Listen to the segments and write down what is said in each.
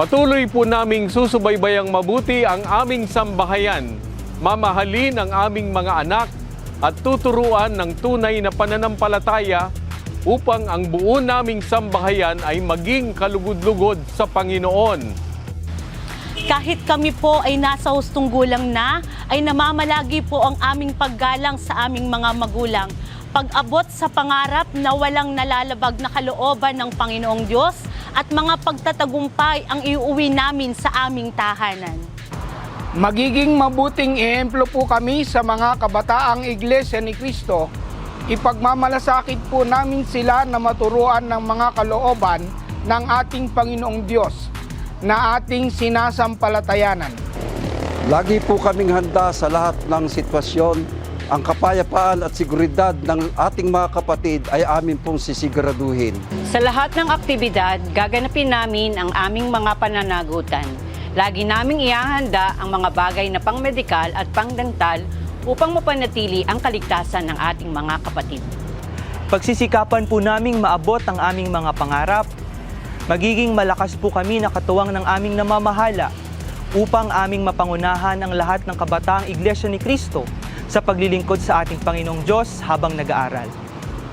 Patuloy po naming susubaybayang mabuti ang aming sambahayan, mamahalin ang aming mga anak at tuturuan ng tunay na pananampalataya upang ang buo naming sambahayan ay maging kalugod-lugod sa Panginoon. Kahit kami po ay nasa hustong gulang na, ay namamalagi po ang aming paggalang sa aming mga magulang. Pag-abot sa pangarap na walang nalalabag na kalooban ng Panginoong Diyos at mga pagtatagumpay ang iuwi namin sa aming tahanan. Magiging mabuting ehemplo po kami sa mga kabataang iglesia ni Kristo. Ipagmamalasakit po namin sila na maturuan ng mga kalooban ng ating Panginoong Diyos na ating sinasampalatayanan. Lagi po kaming handa sa lahat ng sitwasyon. Ang kapayapaan at seguridad ng ating mga kapatid ay amin pong sisiguraduhin. Sa lahat ng aktibidad, gaganapin namin ang aming mga pananagutan. Lagi naming iahanda ang mga bagay na pangmedikal at pangdental upang mapanatili ang kaligtasan ng ating mga kapatid. Pagsisikapan po naming maabot ang aming mga pangarap. Magiging malakas po kami na katuwang ng aming namamahala upang aming mapangunahan ang lahat ng kabataang Iglesia ni Kristo sa paglilingkod sa ating Panginoong Diyos habang nag-aaral.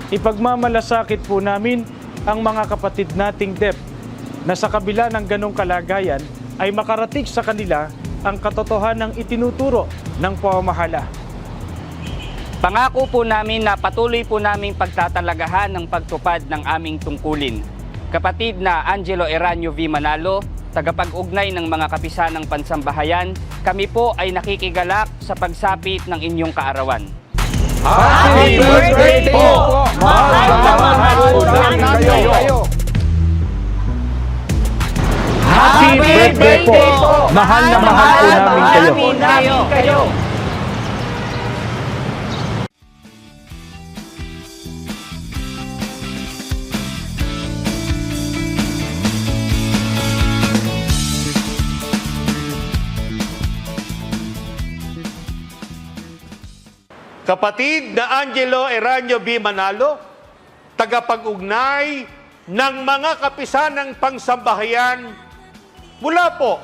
Ipagmamalasakit po namin ang mga kapatid nating DEP na sa kabila ng ganong kalagayan ay makarating sa kanila ang katotohanan ng itinuturo ng pamamahala. Pangako po namin na patuloy po namin pagtatalagahan ng pagtupad ng aming tungkulin. Kapatid na Angelo Eranio V. Manalo, tagapag-ugnay ng mga kapisanang pansambahayan, kami po ay nakikigalak sa pagsapit ng inyong kaarawan. Happy birthday po! Mahal na mahal po namin kayo! Happy birthday po! Mahal na mahal po namin kayo. Kapatid na Angelo Eranio B. Manalo, tagapag-ugnay ng mga kapisanang pangsambahayan mula po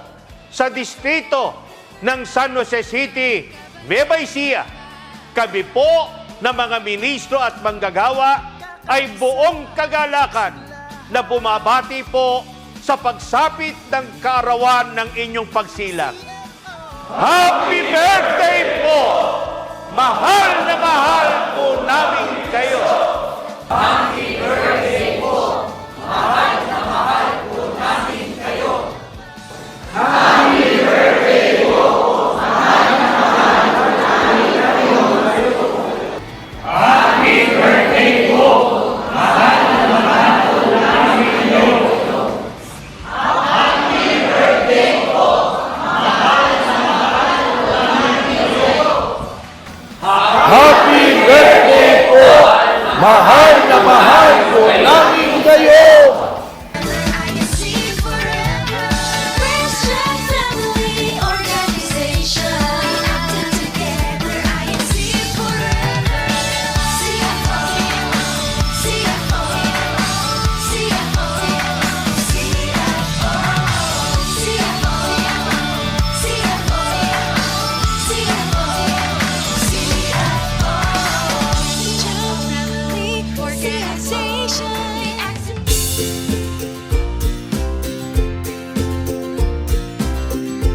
sa distrito ng San Jose City, Nueva Ecija. Kami po na mga ministro at manggagawa ay buong kagalakan na bumabati po sa pagsapit ng kaarawan ng inyong pagsilang. Happy birthday po! Mahal na mahal po namin kayo.